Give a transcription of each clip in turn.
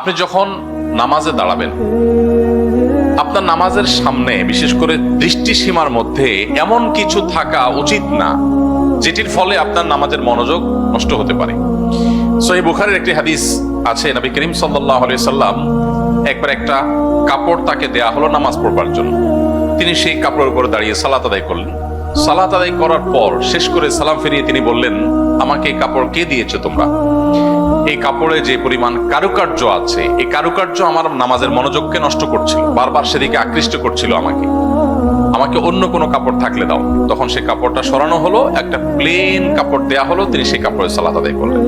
আপনি যখন নামাজে দাঁড়াবেন, আপনার নামাজের সামনে, বিশেষ করে দৃষ্টিসীমার মধ্যে এমন কিছু থাকা উচিত না, যেটির ফলে আপনার নামাজের মনোযোগ নষ্ট হতে পারে। সহি বুখারের একটি হাদিস আছে, নবী করিম সাল্লাহ সাল্লাম একবার একটা কাপড় তাকে দেয়া হলো নামাজ পড়বার জন্য। তিনি সেই কাপড়ের উপরে দাঁড়িয়ে সালাত আদায় করলেন। সালাত আদায় করার পর শেষ করে সালাম ফিরিয়ে তিনি বললেন, আমাকে কাপড় কে দিয়েছে তোমরা? এই কাপড়ে যে পরিমাণ কারুকার্য আছে, এই কারুকার্য আমার নামাজের মনোযোগকে নষ্ট করছিল, বারবার সেদিকে আকৃষ্ট করছিল আমাকে। আমাকে অন্য কোনো কাপড় থাকলে দাও। তখন সেই কাপড়টা সরানো হলো, একটা প্লেন কাপড় দেয়া হলো, তিনি সেই কাপড়ে সালাত আদায় করলেন।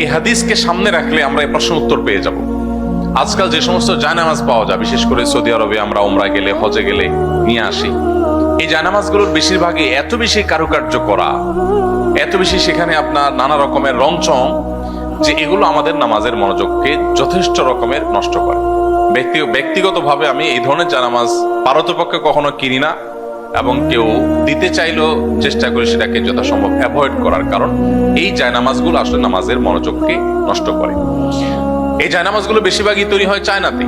এই হাদিসকে সামনে রাখলে আমরা এই প্রশ্ন উত্তর পেয়ে যাব। আজকাল যে সমস্ত জায়নামাজ পাওয়া যায়, বিশেষ করে সৌদি আরবে আমরা ওমরা গেলে হজে গেলে নিয়ে আসি। এই জায়নামাজগুলোর বেশিরভাগই এত বেশি কারুকার্য করা, এত বেশি সেখানে আপনার নানা রকমের রংচং যে এগুলো আমাদের নামাজের মনোযোগকে যথেষ্ট রকমের নষ্ট করে। ব্যক্তি ব্যক্তিগতভাবে আমি এই ধরনের জানামাজ পারতপক্ষে কখনো কিনি না এবং কেউ দিতে চাইলেও চেষ্টা করি সেটাকে যথাসম্ভব অ্যাভয়েড করার কারণ এই জায়নামাজগুলো আসলে নামাজের মনোযোগকে নষ্ট করে। এই জায়নামাজগুলো বেশিরভাগই তৈরি হয় চায়নাতে।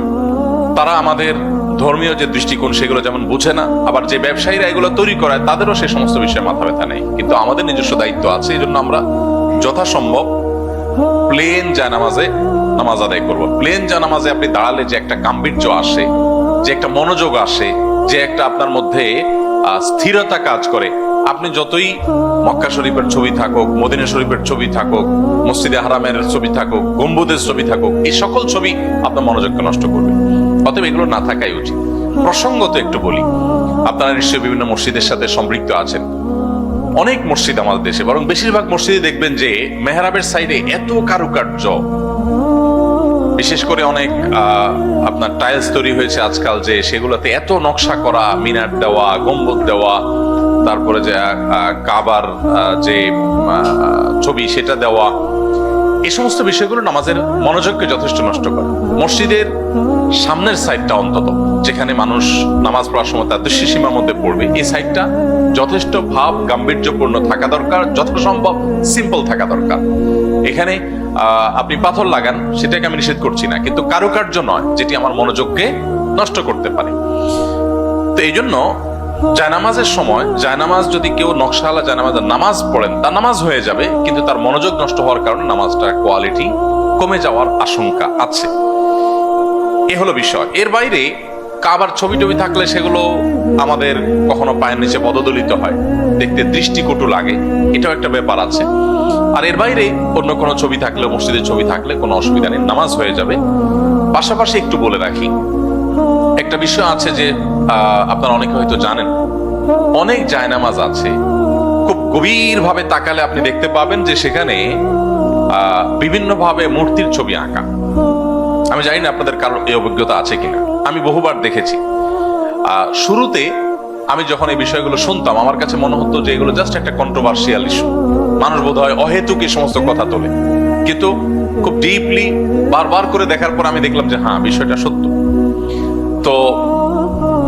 তারা আমাদের ধর্মীয় যে দৃষ্টিকোণ সেগুলো যেমন বুঝে না, আবার যে ব্যবসায়ীরা এগুলো তৈরি করায় তাদেরও সে সমস্ত বিষয়ে মাথা ব্যথা নেই। কিন্তু আমাদের নিজস্ব দায়িত্ব আছে, এই জন্য আমরা যথাসম্ভব প্লেন জানামাজে নামাজ আদায় করব। প্লেন জানামাজে আপনি দাঁড়ালে যে একটা গাম্ভীর্য আসে, যে একটা মনোযোগ আসে, যে একটা আপনার মধ্যে স্থিরতা কাজ করে। আপনি যতই মক্কা শরীফের ছবি থাকুক, মদিনা শরীফের ছবি থাকুক, মসজিদে হারামের ছবি থাকুক গম্বুদের ছবি থাকুক, এই সকল ছবি আপনার মনোযোগকে নষ্ট করবে। অতএব এগুলো না থাকাই উচিত। প্রসঙ্গত একটু বলি। আপনারা নিশ্চয়ই বিভিন্ন মসজিদের সাথে সম্পৃক্ত আছেন। অনেক মসজিদ আমাদের দেশে, বরং বেশিরভাগ মসজিদে দেখবেন যে মেহরাবের সাইডে এত কারুকার্য। বিশেষ করে অনেক আপনার টাইলস তৈরি হয়েছে আজকাল যে সেগুলোতে এত নকশা করা, মিনার দেওয়া, গম্বুজ দেওয়া, তারপরে যে কাবার যে ছবি সেটা দেওয়া। এই সমস্ত বিষয়গুলো নামাজের মনোযোগকে যথেষ্ট নষ্ট করে। মসজিদের সামনের সাইডটা অন্তত, যেখানে মানুষ নামাজ পড়ার সময় তার দৃশ্যসীমার মধ্যে পড়বে, এই সাইডটা যথেষ্ট ভাব গাম্ভীর্যপূর্ণ থাকা দরকার, যথাসম্ভব সিম্পল থাকা দরকার। এখানে আপনি পাথর লাগান, সেটাকে আমি নিষেধ করছি না, কিন্তু কারুকার্য নয়, যেটি আমার মনোযোগকে নষ্ট করতে পারে। তো এই জন্য জায়নামাজের সময়, জায়নামাজ যদি কেউ নকশালা জায়নামাজের নামাজ পড়েন, তার নামাজ হয়ে যাবে, কিন্তু তার মনোযোগ নষ্ট হওয়ার কারণে নামাজটার কোয়ালিটি কমে যাওয়ার আশঙ্কা আছে। এ হলো বিষয়। এর বাইরে কাবার ছবি টবি থাকলে সেগুলো আমাদের কখনো পায়ের নিচে পদদলিত হয়। দেখতে দৃষ্টিকটু লাগে, এটাও একটা ব্যাপার আছে। আর এর বাইরে অন্য কোনো ছবি থাকলে, মসজিদের ছবি থাকলে কোনো অসুবিধা নেই, নামাজ হয়ে যাবে। পাশাপাশি একটু বলে রাখি, একটা বিষয় আছে যে আপনারা অনেকে হয়তো জানেন, অনেক জায়নামাজ আছে, খুব গভীর ভাবে তাকালে আপনি দেখতে পাবেন যে সেখানে বিভিন্ন ভাবে মূর্তির ছবি আঁকা। আমি জানি না আপনাদের কারও এই অভিজ্ঞতা আছে কিনা। আমি বহুবার দেখেছি। শুরুতে আমি যখন এই বিষয়গুলো শুনতাম, আমার কাছে মনে হতো যে এগুলো জাস্ট একটা কন্ট্রোভার্সিয়াল ইস্যু মানুষ বোধ হয় অহেতুক এই সমস্ত কথা তোলে। কিন্তু খুব ডিপলি বারবার করে দেখার পর আমি দেখলাম যে হ্যাঁ বিষয়টা সত্য। তো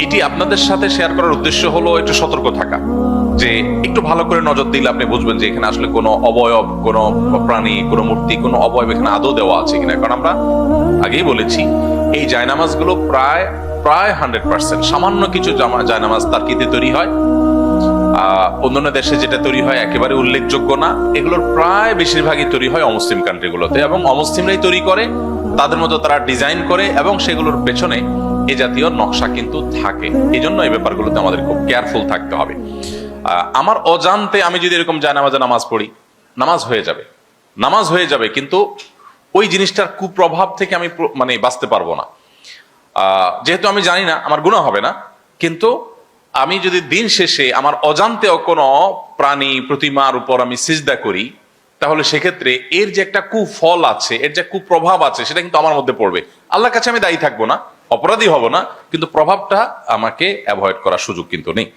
এটি আপনাদের সাথে শেয়ার করার উদ্দেশ্য হলো একটু সতর্ক থাকা। যে একটু ভালো করে নজর দিলে আপনি বুঝবেন যে এখানে আসলে কোনো অবয়ব, কোনো প্রাণী, কোনো মূর্তি, কোনো অবয়ব এখানে আদৌ দেওয়া আছে কিনা। কারণ আমরা আগেই বলেছি, এই জায়নামাজগুলো প্রায় প্রায় হান্ড্রেড পার্সেন্ট, সামান্য কিছু জায়নামাজ তার কিতে তৈরি হয়। অন্যান্য দেশে যেটা তৈরি হয় একেবারে উল্লেখযোগ্য না। এগুলোর প্রায় বেশিরভাগই তৈরি হয় অমুসলিম কান্ট্রিগুলোতে এবং অমুসলিমরাই তৈরি করে, তাদের মতো তারা ডিজাইন করে এবং সেগুলোর পেছনে এ জাতীয় নকশা কিন্তু থাকে। এই জন্য এই ব্যাপারগুলোতে আমাদের খুব কেয়ারফুল থাকতে হবে। আমার অজান্তে আমি যদি এরকম জানামাজে নামাজ পড়ি, নামাজ হয়ে যাবে। নামাজ হয়ে যাবে, কিন্তু ওই জিনিসটার কুপ্রভাব থেকে আমি মানে বাঁচতে পারব না। যেহেতু আমি জানি না, আমার গুণা হবে না, কিন্তু আমি যদি দিন শেষে আমার অজান্তেও কোনো প্রাণী প্রতিমার উপর আমি সিজদা করি, তাহলে সেক্ষেত্রে এর যে একটা কুফল আছে, এর যে কুপ্রভাব আছে, সেটা কিন্তু আমার মধ্যে পড়বে। আল্লাহর কাছে আমি দায়ী থাকব না, অপরাধী হব না, কিন্তু প্রভাবটা আমাকে অ্যাভয়েড করার সুযোগ কিন্তু নেই।